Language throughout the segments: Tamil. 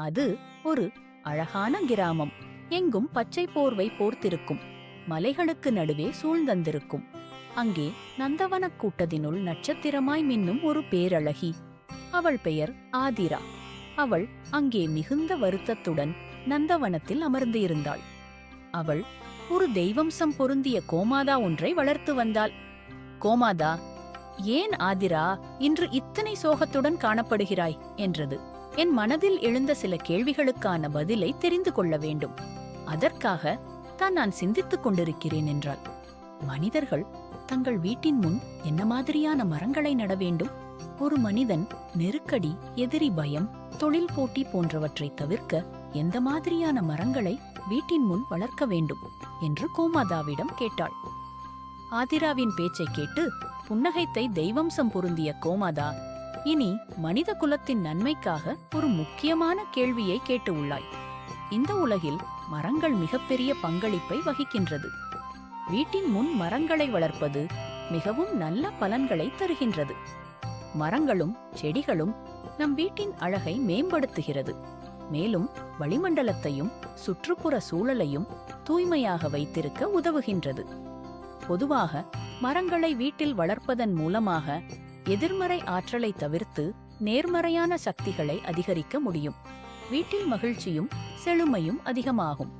அது ஒரு அழகான கிராமம். எங்கும் பச்சை போர்வை போர்த்திருக்கும். மலைகளுக்கு நடுவே சூழ்ந்தந்திருக்கும் அங்கே நந்தவனக் கூட்டத்தினுள் நட்சத்திரமாய் மின்னும் ஒரு பேரழகி. அவள் பெயர் ஆதிரா. அவள் அங்கே மிகுந்த வருத்தத்துடன் நந்தவனத்தில் அமர்ந்து இருந்தாள் அவள் ஒரு தெய்வம்சம் பொருந்திய கோமாதா ஒன்றை வளர்த்து வந்தாள். கோமாதா ஏன் ஆதிரா இன்று இத்தனை சோகத்துடன் காணப்படுகிறாய்? என்றது. என் மனதில் எழுந்த சில கேள்விகளுக்கான பதிலை தெரிந்து கொள்ள வேண்டும். அதற்காக தான் நான் சிந்தித்துக் கொண்டிருக்கிறேன் என்றாள். மனிதர்கள் தங்கள் வீட்டின் முன் என்ன மாதிரியான மரங்களை நட வேண்டும்? ஒரு மனிதன் நெருக்கடி எதிரி பயம் தொழில் போட்டி போன்றவற்றை தவிர்க்க எந்த மாதிரியான மரங்களை வீட்டின் முன் வளர்க்க வேண்டும்? என்று கோமாதாவிடம் கேட்டாள். ஆதிராவின் பேச்சை கேட்டு புன்னகைத்தை தெய்வம்சம் பொருந்திய கோமாதா இனி மனித குலத்தின் நன்மைக்காக ஒரு முக்கியமான கேள்வியை கேட்டு உள்ளாய். இந்த உலகில் மரங்கள் மிகப்பெரிய பங்களிப்பை வகிக்கின்றது. வீட்டின் முன் மரங்களை வளர்ப்பது மிகவும் நல்ல பலன்களை தருகின்றது. மரங்களும் செடிகளும் நம் வீட்டின் அழகை மேம்படுத்துகிறது. மேலும் வளிமண்டலத்தையும் சுற்றுப்புற சூழலையும் தூய்மையாக வைத்திருக்க உதவுகின்றது. பொதுவாக மரங்களை வீட்டில் வளர்ப்பதன் மூலமாக எதிர்மறை ஆற்றலை தவிர்த்து நேர்மறையான சக்திகளை அதிகரிக்க முடியும். வீட்டில் மகிழ்ச்சியும் செழுமையும் அதிகமாகும்.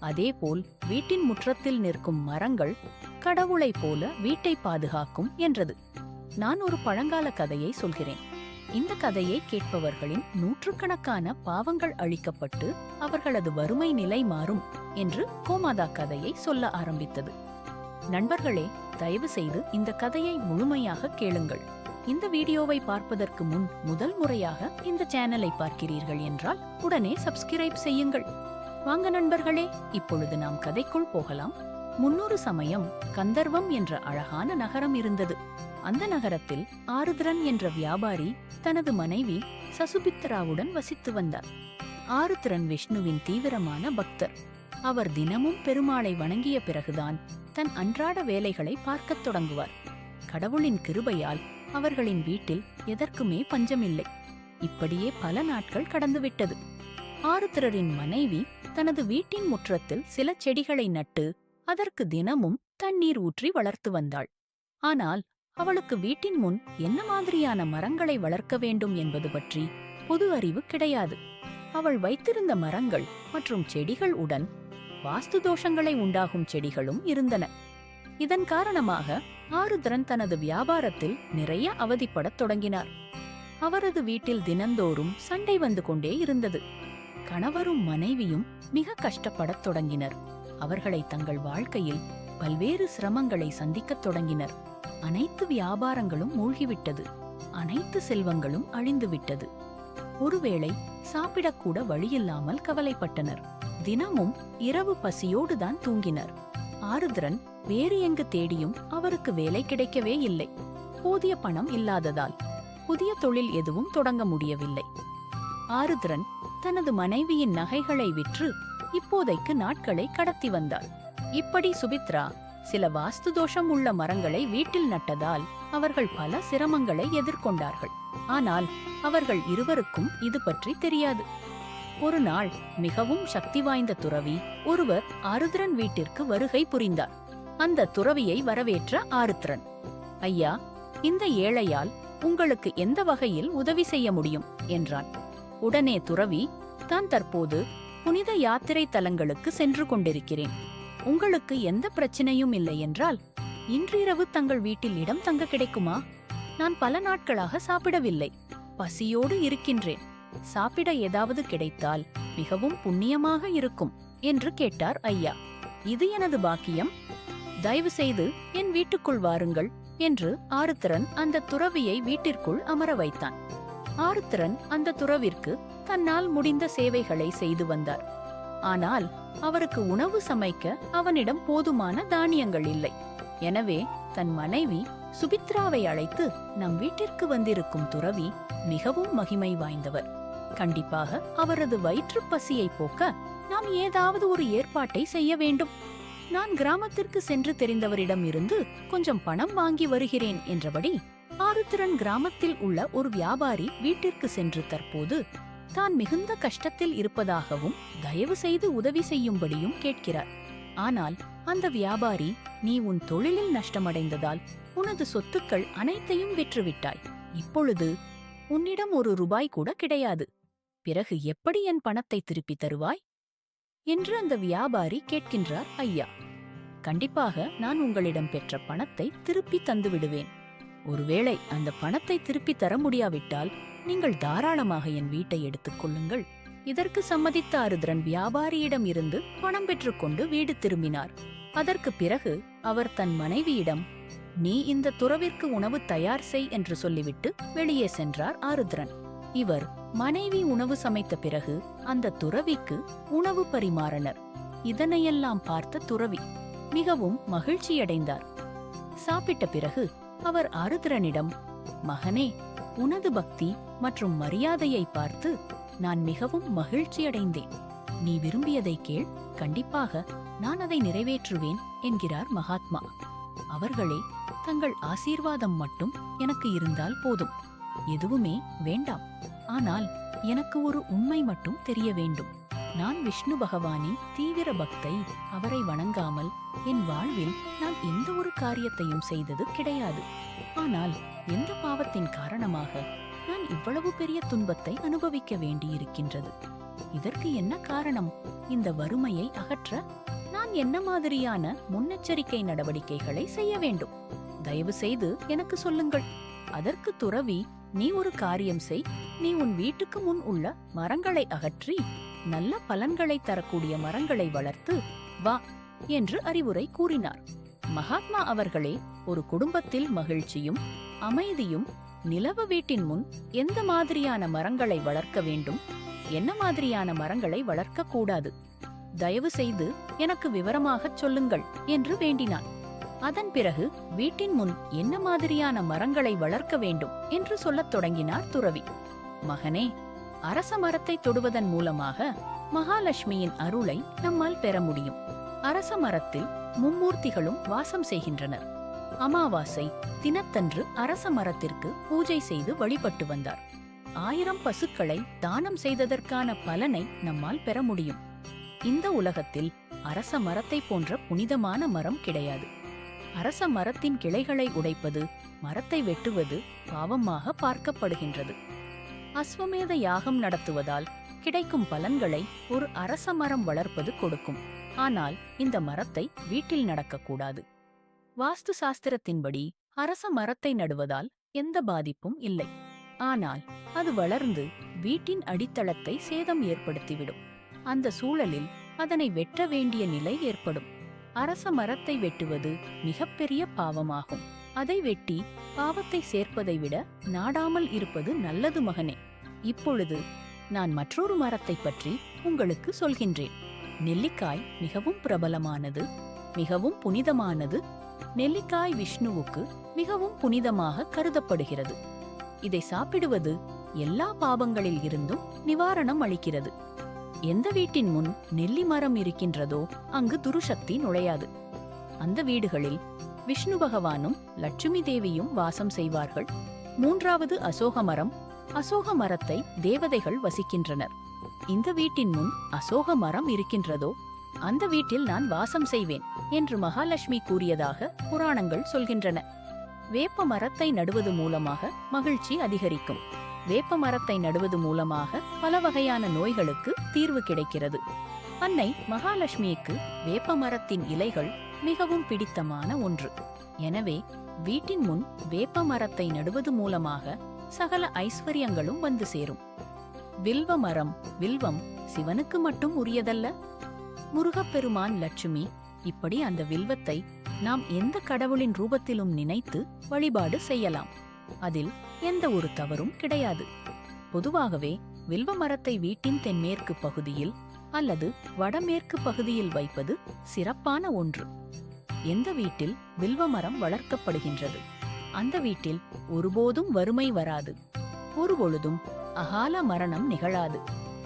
அதேபோல் வீட்டின் முற்றத்தில் நிற்கும் மரங்கள் கடவுளைப் போல வீட்டை பாதுகாக்கும் என்றது. நான் ஒரு பழங்கால கதையை சொல்கிறேன். இந்த கதையை கேட்பவர்களின் நூற்றுக்கணக்கான பாவங்கள் அழிக்கப்பட்டு அவர்களது வறுமை நிலை மாறும் என்று கோமாதா கதையை சொல்ல ஆரம்பித்தது. நண்பர்களே தயவு செய்து இந்த கதையை முழுமையாக கேளுங்கள். இந்த வீடியோவை பார்ப்பதற்கு முன் முதல் முறையாக இந்த சேனலை பார்க்கிறீர்கள் என்றால் உடனே சப்ஸ்கிரைப் செய்யுங்கள். வாங்க நண்பர்களே இப்பொழுது நாம் கதைக்குள் போகலாம். முன்னொரு சமயம் கந்தர்வம் என்ற அழகான நகரம் இருந்தது. அந்த நகரத்தில் ஆருத்ரன் என்ற வியாபாரி தனது மனைவி சசுபித்ராவுடன் வசித்து வந்தார். ஆருத்ரன் விஷ்ணுவின் தீவிரமான பக்தர். அவர் தினமும் பெருமாளை வணங்கிய பிறகுதான் தன் அன்றாட வேலைகளை பார்க்கத் தொடங்குவார். கடவுளின் கிருபையால் அவர்களின் வீட்டில் எதற்குமே பஞ்சமில்லை. இப்படியே பல நாட்கள் கடந்துவிட்டது. ஆருத்ரரின் மனைவி தனது வீட்டின் முற்றத்தில் சில செடிகளை நட்டு அதற்கு தினமும் தண்ணீர் ஊற்றி வளர்த்து வந்தாள். ஆனால் அவளுக்கு வீட்டின் முன் என்ன மாதிரியான மரங்களை வளர்க்க வேண்டும் என்பது பற்றி பொது அறிவு கிடையாது. அவள் வைத்திருந்த மரங்கள் மற்றும் செடிகள் உடன் வாஸ்து தோஷங்களை உண்டாகும் செடிகளும் இருந்தன. இதன் காரணமாக ஆருத்ரன் தனது வியாபாரத்தில் நிறைய அவதிப்படத் தொடங்கினார். அவரது வீட்டில் தினந்தோறும் சண்டை வந்து கொண்டே இருந்தது. கணவரும் மனைவியும் மிக கஷ்டப்படத் தொடங்கினர். அவர்களை தங்கள் வாழ்க்கையில் பல்வேறு சிரமங்களை சந்திக்கத் தொடங்கினர். அனைத்து வியாபாரங்களும் மூழ்கிவிட்டது. அனைத்து செல்வங்களும் அழிந்துவிட்டது. ஒருவேளை சாப்பிடக்கூட வழியில்லாமல் கவலைப்பட்டனர். தினமும் இரவு பசியோடுதான் தூங்கினர். ஆருத்ரன் வேறு எங்கு தேடியும் அவருக்கு வேலை கிடைக்கவே இல்லை. போதிய பணம் இல்லாததால் புதிய தொழில் எதுவும் தொடங்க முடியவில்லை. ஆருத்ரன் தனது மனைவியின் நகைகளை விற்று இப்போதைக்கு நாட்களை கடத்தி வந்தார் இப்படி சுபித்ரா சில வாஸ்து தோஷம் உள்ள மரங்களை வீட்டில் நட்டதால் அவர்கள் பல சிரமங்களை எதிர்கொண்டார்கள். ஆனால் அவர்கள் இருவருக்கும் இது பற்றி தெரியாது. ஒரு நாள் மிகவும் சக்தி வாய்ந்த துறவி ஒருவர் ஆருத்ரன் வீட்டிற்கு வருகை புரிந்தார். அந்த துறவியை வரவேற்ற ஆருத்ரன் ஐயா இந்த ஏழையால் உங்களுக்கு எந்த வகையில் உதவி செய்ய முடியும்? என்றான். உடனே துறவி தான் தற்போது புனித யாத்திரை தலங்களுக்கு சென்று கொண்டிருக்கிறேன். உங்களுக்கு எந்த பிரச்சனையும் இல்லை என்றால் இன்றிரவு தங்கள் வீட்டில் இடம் தங்க கிடைக்குமா? நான் பல நாட்களாக சாப்பிடவில்லை. பசியோடு இருக்கின்றேன். சாப்பிட ஏதாவது கிடைத்தால் மிகவும் புண்ணியமாக இருக்கும் என்று கேட்டார் ஐயா. இது எனது பாக்கியம். தயவு செய்து என் வீட்டுக்குள் வாருங்கள் என்று ஆருத்திரன் அந்த துறவியை வீட்டிற்குள் அமர வைத்தான். ஆருத்திரன் அந்த துறவிற்கு தன்னால் முடிந்த சேவைகளை செய்து வந்தார். ஆனால் அவருக்கு உணவு சமைக்க அவனிடம் போதுமான தானியங்கள் இல்லை. எனவே தன் மனைவி சுபித்ராவை அழைத்து நம் வீட்டிற்கு வந்திருக்கும் துறவி மிகவும் மகிமை வாய்ந்தவர். கண்டிப்பாக அவரது வயிற்றுப் பசியை போக்க நாம் ஏதாவது ஒரு ஏற்பாட்டை செய்ய வேண்டும். நான் கிராமத்திற்கு சென்று தெரிந்தவரிடம் இருந்து கொஞ்சம் பணம் வாங்கி வருகிறேன் என்றபடி ஆருத்திரன் கிராமத்தில் உள்ள ஒரு வியாபாரி வீட்டிற்கு சென்று தற்போது தான் மிகுந்த கஷ்டத்தில் இருப்பதாகவும் தயவு செய்து உதவி செய்யும்படியும் கேட்கிறார். ஆனால் அந்த வியாபாரி நீ உன் தொழிலில் நஷ்டமடைந்ததால் உனது சொத்துக்கள் அனைத்தையும் விற்றுவிட்டாய். இப்பொழுது உன்னிடம் ஒரு ரூபாய் கூட கிடையாது. பிறகு எப்படி என் பணத்தை திருப்பி தருவாய்? என்று அந்த வியாபாரி கேட்கின்றார் ஐயா. கண்டிப்பாக நான் உங்களிடம் பெற்ற பணத்தை திருப்பி தந்து விடுவேன். ஒருவேளை அந்த பணத்தை திருப்பி தர முடியாவிட்டால் நீங்கள் தாராளமாக என் வீட்டை எடுத்துக் கொள்ளுங்கள். இதற்கு சம்மதித்த அருதிரன் வியாபாரியிடம் இருந்து பணம் பெற்றுக்கொண்டு வீடு திரும்பினார். அதற்கு பிறகு அவர் தன் மனைவியிடம் நீ இந்த துறவிற்கு உணவு தயார் செய் என்று சொல்லிவிட்டு வெளியே சென்றார் ஆருத்ரன் இவர் மனைவி உணவு சமைத்த பிறகு அந்த துறவிக்கு உணவு பரிமாறினர். இதனையெல்லாம் பார்த்த துறவி மிகவும் மகிழ்ச்சியடைந்தார். சாப்பிட்ட பிறகு அவர் ஆருத்ரனிடம் மகனே உனது பக்தி மற்றும் மரியாதையை பார்த்து நான் மிகவும் மகிழ்ச்சியடைந்தேன். நீ விரும்பியதை கேள் கண்டிப்பாக நான் அதை நிறைவேற்றுவேன் என்கிறார் மகாத்மா. அவர்களே தங்கள் ஆசீர்வாதம் மட்டும் எனக்கு இருந்தால் போதும். எதுவுமே வேண்டாம். ஆனால் எனக்கு ஒரு உண்மை மட்டும் தெரிய வேண்டும். நான் விஷ்ணு பகவானின் தீவிர பக்தை. அவரை வணங்காமல் என் வாழ்வில் நான் எந்த ஒரு காரியத்தையும் செய்தது கிடையாது. ஆனால் எந்த பாவத்தின் காரணமாக நான் இவ்வளவு பெரிய துன்பத்தை அனுபவிக்க வேண்டியிருக்கின்றது? இதற்கு என்ன காரணம்? இந்த வறுமையை அகற்ற நான் என்ன மாதிரியான முன்னெச்சரிக்கை நடவடிக்கைகளை செய்ய வேண்டும்? தயவு செய்து எனக்கு சொல்லுங்கள். அதற்கு துறவி நீ ஒரு காரியம் செய். நீ உன் வீட்டுக்கு முன் உள்ள மரங்களை அகற்றி நல்ல பலன்களை தரக்கூடிய மரங்களை வளர்த்து வா என்று அறிவுரை கூறினார். மகாத்மா அவர்களே ஒரு குடும்பத்தில் மகிழ்ச்சியும் அமைதியும் நிலவ வீட்டின் முன் எந்த மாதிரியான மரங்களை வளர்க்க வேண்டும் என்ன மாதிரியான மரங்களை வளர்க்க கூடாது தயவு செய்து எனக்கு விவரமாகச் சொல்லுங்கள் என்று வேண்டினான். அதன் பிறகு வீட்டின் முன் என்ன மாதிரியான மரங்களை வளர்க்க வேண்டும் என்று சொல்லத் தொடங்கினார் துறவி. மகனே அரச மரத்தை தொடுவதன் மூலமாக மகாலட்சுமியின் அருளை நம்மால் பெற முடியும். அரச மரத்தில் மும்மூர்த்திகளும் வாசம் செய்கின்றனர். அமாவாசை தினத்தன்று அரச மரத்திற்கு பூஜை செய்து வழிபட்டு வந்தார். ஆயிரம் பசுக்களை தானம் செய்ததற்கான பலனை நம்மால் பெற முடியும். இந்த உலகத்தில் அரச மரத்தை போன்ற புனிதமான மரம் கிடையாது. அரச மரத்தின் கிளைகளை உடைப்பது மரத்தை வெட்டுவது பாவமாக பார்க்கப்படுகின்றது. அஸ்வமேத யாகம் நடத்துவதால் கிடைக்கும் பலன்களை ஒரு அரச மரம் வளர்ப்பது கொடுக்கும். ஆனால் இந்த மரத்தை வீட்டில் நடக்கக்கூடாது. வாஸ்து சாஸ்திரத்தின்படி அரச மரத்தை நடுவதால் எந்த பாதிப்பும் இல்லை. ஆனால் அது வளர்ந்து வீட்டின் அடித்தளத்தை சேதம் ஏற்படுத்திவிடும். அந்த சூழலில் அதனை வெட்ட வேண்டிய நிலை ஏற்படும். அரச மரத்தை வெட்டுவது மிகப்பெரிய பாவமாகும். அதை வெட்டி பாவத்தை சேர்ப்பதை விட நாடாமல் இருப்பது நல்லது மகனே. இப்பொழுது நான் மற்றொரு மரத்தை பற்றி உங்களுக்கு சொல்கின்றேன். நெல்லிக்காய் மிகவும் பிரபலமானது மிகவும் புனிதமானது. நெல்லிக்காய் விஷ்ணுவுக்கு மிகவும் புனிதமாக கருதப்படுகிறது. இதை சாப்பிடுவது எல்லா பாவங்களில் இருந்தும் நிவாரணம் அளிக்கிறது. எந்த வீட்டின் முன் நெல்லி மரம் இருக்கின்றதோ அங்கு துருசக்தி நுழையாது. அந்த வீடுகளில் விஷ்ணு பகவானும் லட்சுமி தேவியும் வாசம் செய்வார்கள். மூன்றாவது அசோக மரம் அசோக மரத்தை தேவதைகள் வசிக்கின்றனர். இந்த வீட்டின் முன் அசோக மரம் இருக்கின்றதோ அந்த வீட்டில் நான் வாசம் செய்வேன் என்று மகாலட்சுமி கூறியதாக புராணங்கள் சொல்கின்றன. வேப்ப மரத்தை நடுவது மூலமாக மகிழ்ச்சி அதிகரிக்கும். வேப்ப மரத்தை நடுவது மூலமாக பல வகையான நோய்களுக்கு தீர்வு கிடைக்கிறது. அன்னை மகாலட்சுமிக்கு வேப்ப மரத்தின் இலைகள் மிகவும் பிடித்தமான ஒன்று. எனவே வீட்டின் முன் வேப்ப மரத்தை நடுவது மூலமாக சகல ஐஸ்வர்யங்களும் வந்து சேரும். வில்வ மரம் வில்வம் சிவனுக்கு மட்டும் உரியதல்ல. முருகப்பெருமான் லட்சுமி இப்படி அந்த வில்வத்தை நாம் எந்த கடவுளின் ரூபத்திலும் நினைத்து வழிபாடு செய்யலாம். அதில் எந்த ஒரு தவறும் கிடையாது. பொதுவாகவே வில்வ மரத்தை வீட்டின் தென்மேற்கு பகுதியில் அல்லது வடமேற்கு பகுதியில் வைப்பது சிறப்பான ஒன்று. எந்த வீட்டில் வில்வ மரம் வளர்க்கப்படுகின்றது? அந்த வீட்டில் ஒருபோதும் வறுமை வராது. ஒருபொழுதும் அகால மரணம் நிகழாது.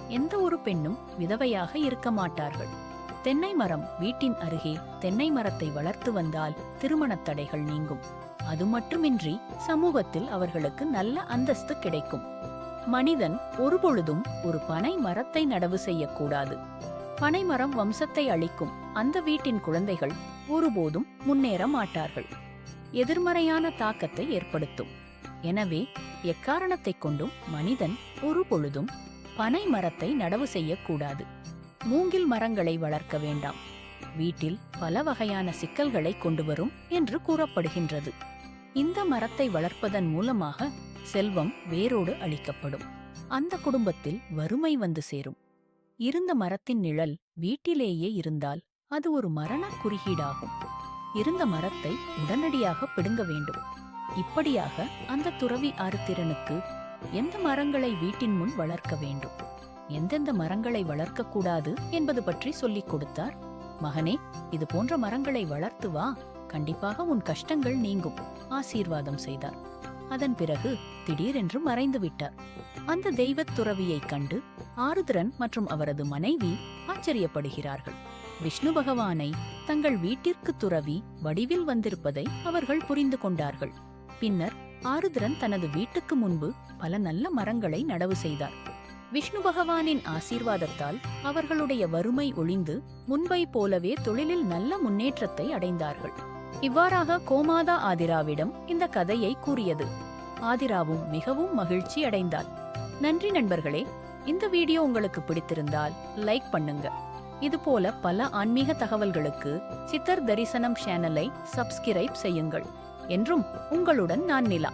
எந்த ஒரு பெண்ணும் விதவையாக இருக்க மாட்டார்கள். தென்னை மரம் வீட்டின் அருகே தென்னை மரத்தை வளர்த்து வந்தால் திருமணத் தடைகள் நீங்கும். அது மட்டுமின்றி சமூகத்தில் அவர்களுக்கு நல்ல அந்தஸ்து கிடைக்கும். மனிதன் ஒருபொழுதும் ஒரு பனை மரத்தை நடவு செய்யக்கூடாது. பனைமரம் வம்சத்தை அழிக்கும் அந்த வீட்டின் குழந்தைகள் ஒருபோதும் முன்னேற மாட்டார்கள். எதிர்மறையான தாக்கத்தை ஏற்படுத்தும். எனவே எக்காரணத்தைக் கொண்டும் மனிதன் ஒரு பொழுதும் பனை மரத்தை நடவு செய்யக்கூடாது. மூங்கில் மரங்களை வளர்க்க வேண்டாம். வீட்டில் பல வகையான சிக்கல்களை கொண்டு வரும் என்று கூறப்படுகின்றது. இந்த மரத்தை வளர்ப்பதன் மூலமாக செல்வம் வேரோடு அளிக்கப்படும் அந்த குடும்பத்தில் வறுமை வந்து சேரும். இருந்த மரத்தின் நிழல் வீட்டிலேயே இருந்தால் அது ஒரு மரண குறியீடாகும். இருந்த மரத்தை உடனடியாக பிடுங்க வேண்டும். இப்படியாக அந்த துறவி ஆருத்திரனுக்கு எந்த மரங்களை வீட்டின் முன் வளர்க்க வேண்டும்? எந்தெந்த மரங்களை வளர்க்கக்கூடாது என்பது பற்றி சொல்லிக் கொடுத்தார். மகனே இது போன்ற மரங்களை வளர்த்து வா. கண்டிப்பாக உன் கஷ்டங்கள் நீங்கும் ஆசீர்வாதம் செய்தார். அதன் பிறகு திடீரென்று மறைந்து விட்டார். அந்த தெய்வத் துறவியைக் கண்டு ஆருத்ரன் மற்றும் அவரது மனைவி ஆச்சரியப்படுகிறார்கள். விஷ்ணு பகவானை தங்கள் வீட்டிற்கு துறவி வடிவில் வந்திருப்பதை அவர்கள் புரிந்து கொண்டார்கள். பின்னர் ஆருத்ரன் தனது வீட்டுக்கு முன்பு பல நல்ல மரங்களை நடவு செய்தார். விஷ்ணு பகவானின் ஆசீர்வாதத்தால் அவர்களுடைய வறுமை ஒளிந்து முன்பை போலவே தொழிலில் நல்ல முன்னேற்றத்தை அடைந்தார்கள். இவ்வாறாக கோமாதா ஆதிராவிடம் இந்த கதையை கூறியது. ஆதிராவும் மிகவும் மகிழ்ச்சி அடைந்தாள். நன்றி நண்பர்களே இந்த வீடியோ உங்களுக்கு பிடித்திருந்தால் லைக் பண்ணுங்க. இதுபோல பல ஆன்மீக தகவல்களுக்கு சித்தர் தரிசனம் சேனலை சப்ஸ்கிரைப் செய்யுங்கள். என்றும் உங்களுடன் நான் நிலா.